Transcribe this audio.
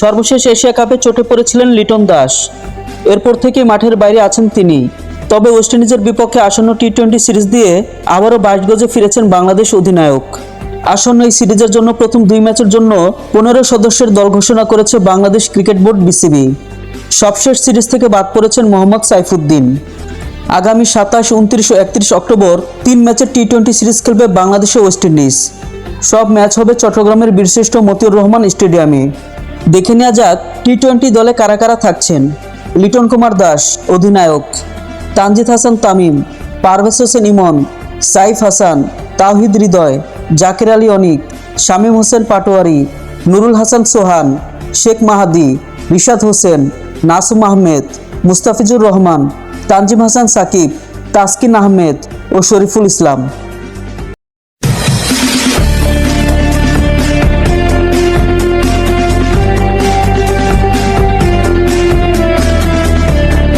সর্বশেষ এশিয়া কাপে চোটে পড়েছিলেন লিটন দাস। এরপর থেকে মাঠের বাইরে আছেন তিনি। তবে ওয়েস্ট ইন্ডিজের বিপক্ষে আসন্ন টি টোয়েন্টি সিরিজ দিয়ে আবারও গজে ফিরেছেন বাংলাদেশ অধিনায়ক। আসন্ন এই সিরিজের জন্য প্রথম দুই ম্যাচের জন্য পনেরো সদস্যের দল ঘোষণা করেছে বাংলাদেশ ক্রিকেট বোর্ড বিসিবি। সবশেষ সিরিজ থেকে বাদ পড়েছেন মোহাম্মদ সাইফুদ্দিন। আগামী সাতাশ, উনত্রিশ ও একত্রিশ অক্টোবর তিন ম্যাচের টি টোয়েন্টি সিরিজ খেলবে বাংলাদেশ ও ওয়েস্ট ইন্ডিজ। সব ম্যাচ হবে চট্টগ্রামের বীরশ্রেষ্ঠ মতিউর রহমান স্টেডিয়ামে। দেখে নেওয়া যাক টি টোয়েন্টি দলে কারা কারা থাকছেন। লিটন কুমার দাস, অধিনায়ক। তানজিদ হাসান তামিম, পারভেজ হোসেন ইমন, সাইফ হাসান, তাওহিদ হৃদয়, জাকির আলী অনিক, শামীম হোসেন পাটোয়ারি, নুরুল হাসান সোহান, শেখ মাহাদি, রিশাদ হোসেন, নাসুম আহমেদ, মুস্তাফিজুর রহমান, তানজিম হাসান সাকিব, তাসকিন আহমেদ ও শরীফুল ইসলাম।